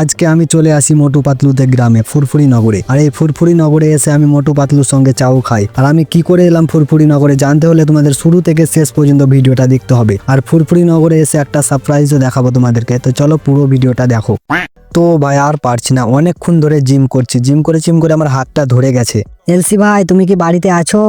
আজকে আমি চলে আসি মোটু পাতলুদের গ্রামে, ফুরফুরি নগরে। আর এই ফুরফুরি নগরে এসে আমি মোটু পাতলুর সঙ্গে চাও খাই। আর আমি কি করে এলাম ফুরফুরি নগরে জানতে হলে তোমাদের শুরু থেকে শেষ পর্যন্ত ভিডিওটা দেখতে হবে। আর ফুরফুরি নগরে এসে একটা সারপ্রাইজও দেখাবো তোমাদেরকে। তো চলো পুরো ভিডিওটা দেখো। তো ভাই, আর পারছি না। অনেকক্ষণ ধরে জিম করছি। জিম করে জিম করে আমার হাতটা ধরে গেছে। এলসি ভাই তুমি কি বাড়িতে আছো?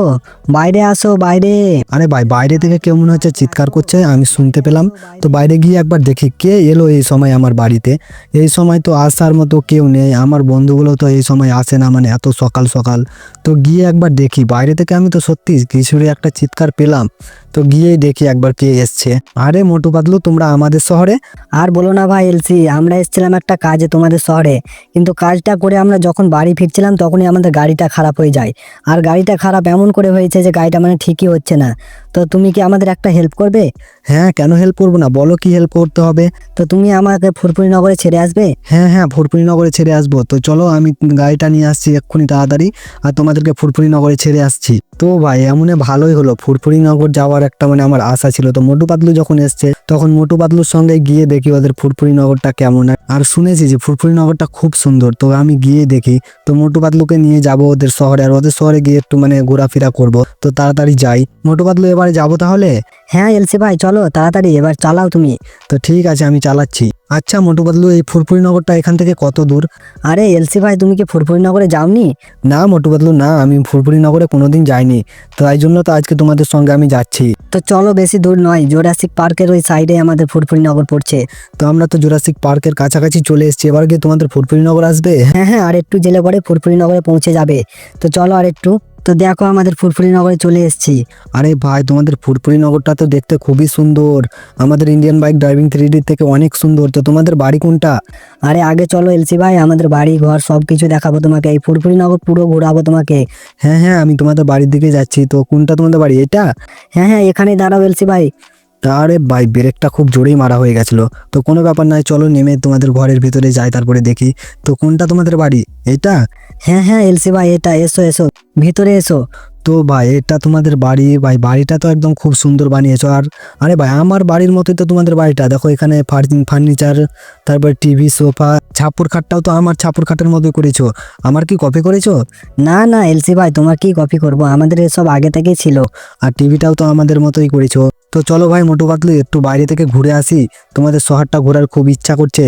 বাইরে আসো বাইরে। আরে ভাই বাইরে থেকে কেউ মনে হচ্ছে চিৎকার করছে আমি শুনতে পেলাম। তো বাইরে গিয়ে একবার দেখি কে এলো এই সময় আমার বাড়িতে। এই সময় তো আসার মতো কেউ নেই আমার বন্ধুগুলো তো এই সময় আসে না মানে এত সকাল সকাল। তো গিয়ে একবার দেখি বাইরে থেকে আমি তো সত্যি কিছুরই একটা চিৎকার পেলাম। তো গিয়েই দেখি একবার কে এসছে। আরে মোটু পাতলু তোমরা আমাদের শহরে? আর বলো না ভাই এলসি আমরা এসেছিলাম একটা কাজে তোমাদের শহরে। কিন্তু কাজটা করে আমরা যখন বাড়ি ফিরছিলাম তখনই আমাদের গাড়িটা খারাপ হয়ে যায়। আর গাড়িটা খারাপ এমন করে হয়েছে যে গাড়িটা মানে ঠিকই হচ্ছে না। তো তুমি কি আমাদের একটা হেল্প করবে? হ্যাঁ কেন হেল্প করব না? বলো কি হেল্প করতে হবে? তো তুমি আমাকে ফুরফুরি নগরে ছেড়ে আসবে? হ্যাঁ হ্যাঁ ফুরফুরি নগরে ছেড়ে আসব। তো চলো আমি গাড়িটা নিয়ে আসছি এক্ষুনি তাড়াতাড়ি। আর তোমাদেরকে ফুরফুরি নগরে ছেড়ে আসছি। তো ভাই, এমনে ভালোই হলো। ফুরফুরি নগর যাওয়ার একটা মানে আমার আশা ছিল। তো মোটু পাতলু যখন এসছে, তখন মোটু পাতলুর সঙ্গে গিয়ে দেখি ওদের ফুরফুরি নগরটা কেমন। আর শুনেছি যে ফুরফুরি নগরটা খুব সুন্দর। তো আমি গিয়ে দেখি, তো মোটু পাতলুকে নিয়ে যাব ওদের শহরে। আর ওদের শহরে গিয়ে একটু মানে ঘোরাফেরা করব। তো তাড়াতাড়ি যাই। মোটু পাতলু এবারে যাব তাহলে? হ্যাঁ এলসি ভাই চলো তাড়াতাড়ি এবার চালাও তুমি। তো ঠিক আছে আমি চালাচ্ছি। আচ্ছা মোটু পাতলু এই ফুরফুরি নগরটা এখান থেকে কত দূর? আরে এলসি ভাই তুমি কি ফুরফুরি নগরে যাওনি? না মোটু পাতলু না আমি ফুরফুরি নগরে কোনোদিন যাইনি। তো এই জন্য তো আজকে তোমাদের সঙ্গে আমি যাচ্ছি। তো চলো বেশি দূর নয় জোরাসিক পার্কের ওই সাইডে আমাদের ফুরফুরি নগর পড়ছে। তো আমরা তো জুরাসিক পার্কের কাছাকাছি চলে এসেছি এবার গিয়ে তোমাদের ফুরফুরি নগর আসবে? হ্যাঁ হ্যাঁ আর একটু জেলে পরে ফুরফুরি নগরে পৌঁছে যাবে। তো চলো আর একটু। তো দেখো আমাদের ফুরফুরি নগরে চলে এসেছি। আরে ভাই তোমাদের ফুরফুরি নগরটা তো দেখতে খুবই সুন্দর। আমাদের ইন্ডিয়ান বাইক ড্রাইভিং থ্রি থেকে অনেক সুন্দর। তো তোমাদের বাড়ি কোনটা? আরে আগে চলো এলসি ভাই আমাদের বাড়ি ঘর সব কিছু দেখাবো তোমাকে। এই ফুরফুরি নগর পুরো ঘোরাবো তোমাকে। হ্যাঁ হ্যাঁ আমি তোমাদের বাড়ির দিকে যাচ্ছি। তো কোনটা তোমাদের বাড়ি এটা হ্যাঁ হ্যাঁ এখানেই দাঁড়াও এলসি ভাই। আরে ভাই ব্রেকটা খুব জোরেই মারা হয়ে গেছিল। তো কোনো ব্যাপার নয় চলো নেমে তোমাদের ঘরের ভিতরে যাই তারপরে দেখি। তো কোনটা তোমাদের বাড়ি এটা হ্যাঁ হ্যাঁ এলসি ভাই এটা এসো এসো ভিতরে এসো। তো ভাই এটা তোমাদের বাড়ি ভাই বাড়িটা তো একদম খুব সুন্দর বানিয়েছো। আর আরে ভাই আমার বাড়ির মতোই তো তোমাদের বাড়িটা। দেখো এখানে ফার্নিচার তারপর টিভি সোফা ছাপুর খাটটাও তো আমার ছাপুর খাটের মতোই করেছ। আমার কি কপি করেছ? না না এলসি ভাই তোমার কি কপি করব? আমাদের এসব আগে থেকেই ছিল। আর টিভিটাও তো আমাদের মতোই করেছ। তো চলো ভাই মোটু পাতলু একটু বাইরে থেকে ঘুরে আসি। তোমাদের শহরটা ঘোরার খুব ইচ্ছা করছে।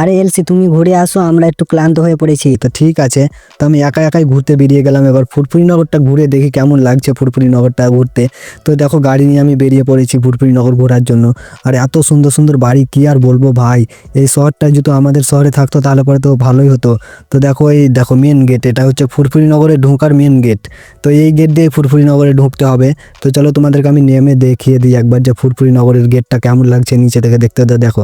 আরে এলসি, তুমি ঘুরে আসো, আমরা একটু ক্লান্ত হয়ে পড়েছি। তো ঠিক আছে, তো আমি একা একাই ঘুরতে বেরিয়ে গেলাম। এবার ফুরফুরি নগরটা ঘুরে দেখি কেমন লাগছে ফুরফুরি নগরটা ঘুরতে। তো দেখো, গাড়ি নিয়ে আমি বেরিয়ে পড়েছি ফুরফুরি নগর ঘোরার জন্য। আর এত সুন্দর সুন্দর বাড়ি, কি আর বলব ভাই? এই শহরটা যদি আমাদের শহরে থাকতো, তাহলে পরে তো ভালোই হতো। তো দেখো, এই দেখো মেন গেট এটা হচ্ছে ফুরফুরি নগরে ঢোকার মেন গেট তো এই গেট দিয়ে ফুরফুরি নগরে ঢুকতে হবে। তো চলো, তোমাদেরকে আমি নেমে দেখিয়ে দিই একবার যে ফুরফুরি নগরের গেটটা কেমন লাগছে, নিচে থেকে দেখতে দেখো।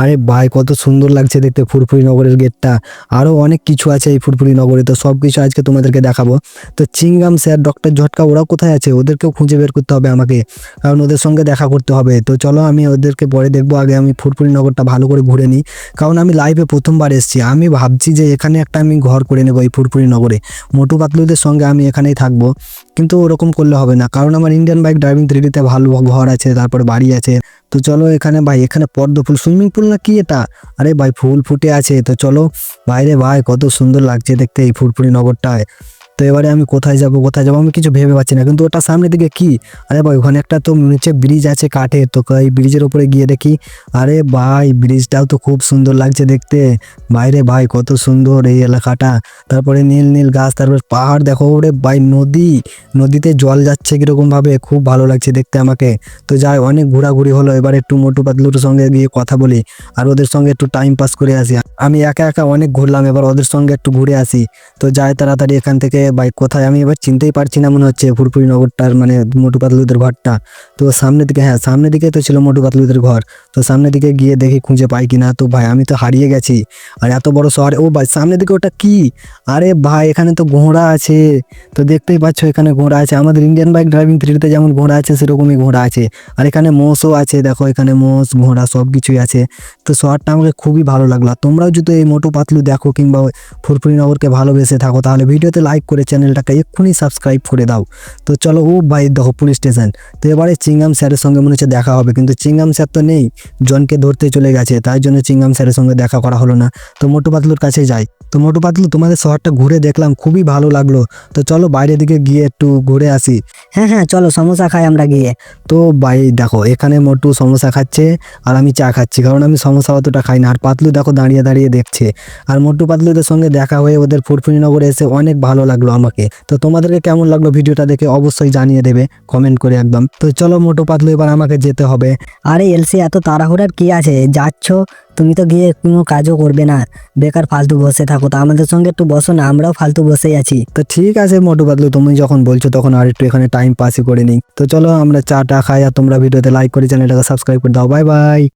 আরে ভাই, কত সুন্দর লাগছে। দেখতে ফুরফুরি নগরের গেটটা। আরও অনেক কিছু আছে এই ফুরফুরি নগরে। তো সব কিছু আজকে তোমাদেরকে দেখাবো। তো চিংগাম স্যার, ডক্টর ঝটকা ওরা কোথায় আছে? ওদেরকেও খুঁজে বের করতে হবে আমাকে। কারণ ওদের সঙ্গে দেখা করতে হবে। তো চলো আমি ওদেরকে পরে দেখব। আগে আমি ফুরফুরি নগরটা ভালো করে ঘুরে নিই। কারণ আমি লাইভে প্রথমবার এসেছি। আমি ভাবছি যে এখানে একটা আমি ঘর করে নেব এই ফুরফুরি নগরে। মোটু পাতলুদের সঙ্গে আমি এখানেই থাকব। কিন্তু ওরকম করলে হবে না। কারণ আমার ইন্ডিয়ান বাইক ড্রাইভিং থ্রিডিতে ভালো ঘর আছে, তারপরে বাড়ি আছে। তো চলো এখানে ভাই, এখানে পদ্ম ফুল সুইমিং পুল না কি এটা? আরে ভাই, ফুল ফুটে আছে। তো চলো, বাইরে ভাই, কত সুন্দর লাগছে দেখতে এই ফুলপুরি নগরটায়। তো এবারে আমি কোথায় যাব, কোথায় যাব, আমি কিছু ভেবে পাচ্ছি না। কিন্তু ওটা সামনের দিকে কি? আরে ভাই, ওখানে একটা তো নিচে ব্রিজ আছে কাঠের তো এই ব্রিজের উপরে গিয়ে দেখি, আরে ভাই ব্রিজটাও তো খুব সুন্দর লাগছে দেখতে। বাইরে ভাই, কত সুন্দর এই এলাকাটা। তারপরে নীল নীল গাছ, তারপরে পাহাড় দেখো, ওরে ভাই, নদী। নদীতে জল যাচ্ছে কীরকম ভাবে, খুব ভালো লাগছে দেখতে আমাকে। তো যাই, অনেক ঘোরাঘুরি হলো। এবার একটু মোটু পাতলুর সঙ্গে গিয়ে কথা বলি, আর ওদের সঙ্গে একটু টাইম পাস করে আসি। আমি একা একা অনেক ঘুরলাম, এবার ওদের সঙ্গে একটু ঘুরে আসি। তো যাই, তাড়াতাড়ি এখান থেকে বাইক কোথায়? আমি এবার চিনতেই পারছি না মনে হচ্ছে ফুরফুরি নগরটার মানে মোটু পাতলুদের ঘরটা। তো সামনের দিকে হ্যাঁ সামনের দিকে তো ছিল মোটু পাতলুদের ঘর। তো সামনের দিকে গিয়ে দেখি খুঁজে পাই কিনা। তো ভাই, আমি তো হারিয়ে গেছি। আর এত বড় শহরে, ও ভাই, সামনের দিকে ওটা কি? আরে ভাই, এখানে তো ঘোড়া আছে। তো দেখতেই পাচ্ছ এখানে ঘোড়া আছে। আমাদের ইন্ডিয়ান বাইক ড্রাইভিং থ্রিতে যেমন ঘোড়া আছে, সেরকমই ঘোড়া আছে। আর এখানে মোষও আছে, দেখো, এখানে মোষ, ঘোড়া, সব কিছুই আছে। তো শহরটা আমাকে খুবই ভালো লাগল। তোমরাও যদি এই মোটু পাতলু দেখো কিংবা ফুরফুরি নগরকে ভালোবেসে থাকো, তাহলে ভিডিওতে লাইক করে করে চ্যানেলটাকে এক্ষুনি সাবস্ক্রাইব করে দাও। তো চলো, ও ভাই দেখো পুলিশ স্টেশন। তো এবারে চিংগাম স্যারের সঙ্গে মনে হচ্ছে দেখা হবে, কিন্তু চিংগাম স্যার তো নেই। জনকে ধরতে চলে গেছে, তাই জন্য চিংগাম স্যারের সঙ্গে দেখা করা হলো না। তো মোটু পাতলুর কাছে যাই। তো মোটু পাতলু, তোমাদের শহরটা ঘুরে দেখলাম, খুবই ভালো লাগল। তো চলো বাইরের দিকে গিয়ে একটু ঘুরে আসি। হ্যাঁ হ্যাঁ চলো সমস্যা খাই আমরা গিয়ে। তো ভাই দেখো, এখানে মোটু সমোসা খাচ্ছে, আর আমি চা খাচ্ছি, কারণ আমি সমোসা অতটা খাই না। আর পাতলু দেখো দাঁড়িয়ে দাঁড়িয়ে দেখছে। আর মোটু পাতলুদের সঙ্গে দেখা হয়ে ওদের ফুরফুরি ফুরফুরিনগরে এসে অনেক ভালো লাগল আমাকে। তো তোমাদেরকে কেমন লাগল ভিডিওটা দেখে অবশ্যই জানিয়ে দেবে কমেন্ট করে একদম। তো চলো মোটো পাতলু এবার আমাকে যেতে হবে। আরে এলসি এত তাড়াহুড়ার কি আছে? যাচ্ছ? তুমি তো গিয়ে কোনো কাজও করবে না। বেকার ফালতু বসে থাকো তো আমাদের সঙ্গে একটু বসো না আমরাও ফালতু বসেই আছি। তো ঠিক আছে মোটু পাতলু তুমি যখন বলছো তখন আর একটু এখানে টাইম পাসই করে নিই। তো চলো আমরা চা টা খাই আর তোমরা ভিডিওতে লাইক করে চ্যানেলটাকে সাবস্ক্রাইব করে দাও। Bye bye